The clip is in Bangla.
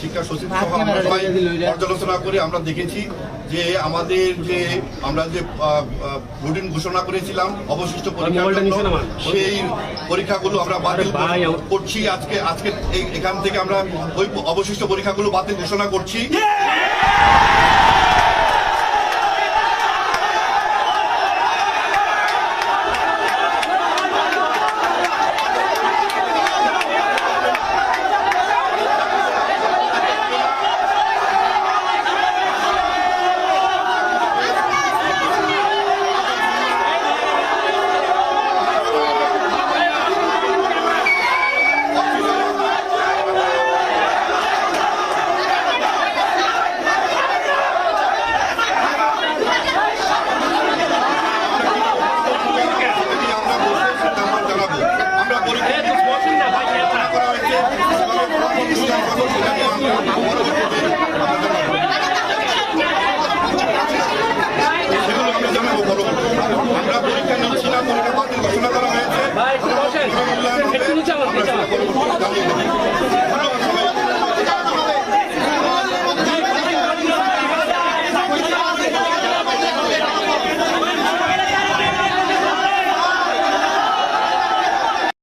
শিক্ষা সচিব সহ আমরা সবাই পর্যালোচনা করে আমরা দেখেছি যে আমাদের যে আমরা যে রুটিন ঘোষণা করেছিলাম অবশিষ্ট সেই পরীক্ষাগুলো আমরা বাতিল করছি আজকে আজকে এই- এখান থেকে আমরা ওই অবশিষ্ট পরীক্ষাগুলো বাতিল ঘোষণা করছি। going on?